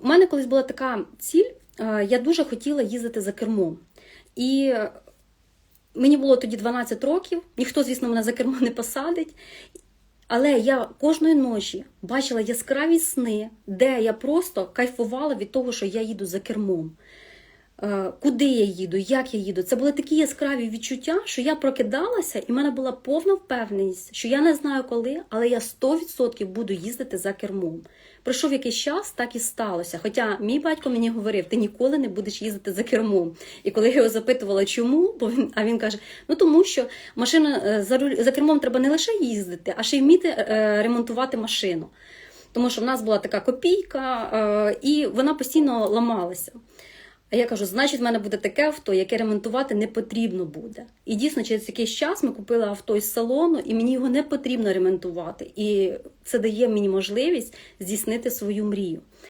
У мене колись була така ціль, е, я дуже хотіла їздити за кермом. І мені було тоді 12 років, ніхто, звісно, мене за кермо не посадить. Але я кожної ночі бачила яскраві сни, де я просто кайфувала від того, що я їду за кермом. Е, Куди я їду, як я їду. Це були такі яскраві відчуття, що я прокидалася, і в мене була повна впевненість, що я не знаю коли, але я 100% буду їздити за кермом. Пройшов якийсь час, так і сталося. Хоча мій батько мені говорив, ти ніколи не будеш їздити за кермом. І коли я його запитувала, чому, бо він, а він каже: ну тому що машина е, за, руль- за кермом треба не лише їздити, а ще й вміти е, ремонтувати машину. Тому що в нас була така копійка, і вона постійно ламалася. А я кажу, значить, в мене буде таке авто, яке ремонтувати не потрібно буде. І дійсно, через якийсь час ми купили авто із салону, і мені його не потрібно ремонтувати. І це дає мені можливість здійснити свою мрію.